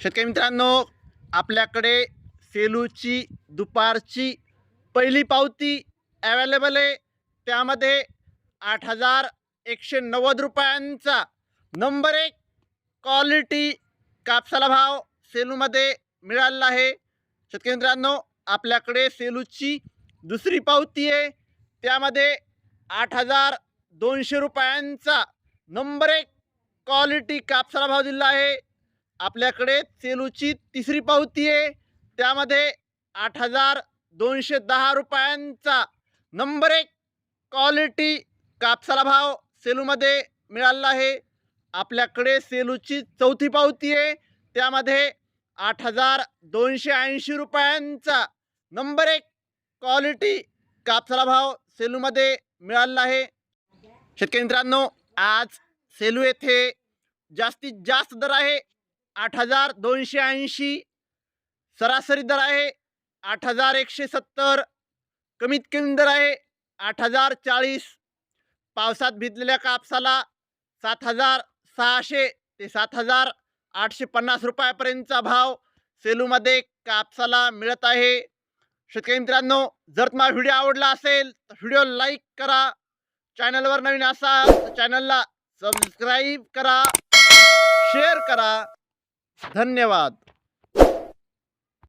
शेतकरी मित्रांनो आपल्याकडे सेलूची दुपारची पहिली पावती ॲवेलेबल आहे. त्यामध्ये आठ हजार एकशे नव्वद रुपयांचा नंबर एक क्वालिटी कापसाला भाव सेलूमध्ये मिळालेला आहे. शेतकरी मित्रांनो आपल्याकडे सेलूची दुसरी पावती आहे. त्यामध्ये आठ हजार दोनशे रुपयांचा नंबर एक क्वालिटी कापसाला भाव दिला आहे. आपल्याकडे सेलूची तिसरी पावती आहे. त्यामध्ये आठ हजार दोनशे दहा रुपयांचा नंबर एक क्वालिटी कापसाला भाव सेलूमध्ये मिळालेला आहे. आपल्याकडे सेलूची चौथी पावती आहे. त्यामध्ये आठ हजार दोनशे ऐंशी रुपयांचा नंबर एक क्वालिटी कापसाला भाव सेलूमध्ये मिळालेला आहे. शेतकरी मित्रांनो आज सेलू येथे जास्तीत जास्त दर आहे. आठ हजार दोनशे ऐंशी सरासरी दर आहे. आठ हजार एकशे सत्तर कमीत कमी दर आहे. आठ हजार चाळीस पावसात भिजलेल्या कापसाला सात हजार सहाशे ते सात हजार आठशे पन्नास रुपयापर्यंतचा भाव सेलूमध्ये कापसाला मिळत आहे. शेतकरी मित्रांनो जर तुम्हाला व्हिडिओ आवडला असेल तर व्हिडिओ लाईक करा. चॅनलवर नवीन असाल तर चॅनलला सबस्क्राईब करा. शेअर करा. धन्यवाद.